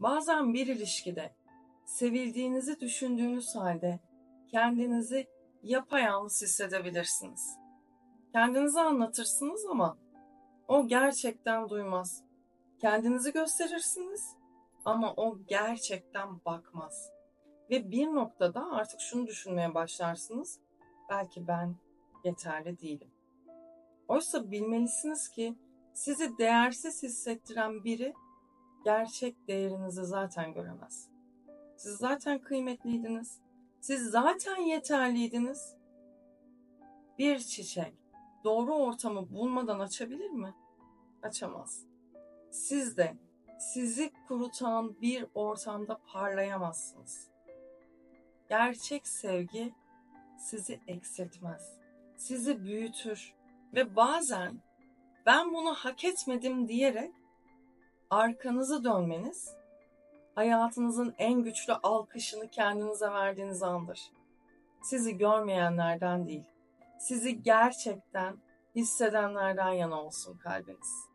Bazen bir ilişkide sevildiğinizi düşündüğünüz halde kendinizi yapayalnız hissedebilirsiniz. Kendinizi anlatırsınız ama o gerçekten duymaz. Kendinizi gösterirsiniz ama o gerçekten bakmaz. Ve bir noktada artık şunu düşünmeye başlarsınız. Belki ben yeterli değilim. Oysa bilmelisiniz ki sizi değersiz hissettiren biri gerçek değerinizi zaten göremez. Siz zaten kıymetliydiniz. Siz zaten yeterliydiniz. Bir çiçek doğru ortamı bulmadan açabilir mi? Açamaz. Siz de sizi kurutan bir ortamda parlayamazsınız. Gerçek sevgi sizi eksiltmez. Sizi büyütür ve bazen ben bunu hak etmedim diyerek arkanızı dönmeniz hayatınızın en güçlü alkışını kendinize verdiğiniz andır. Sizi görmeyenlerden değil, sizi gerçekten hissedenlerden yana olsun kalbiniz.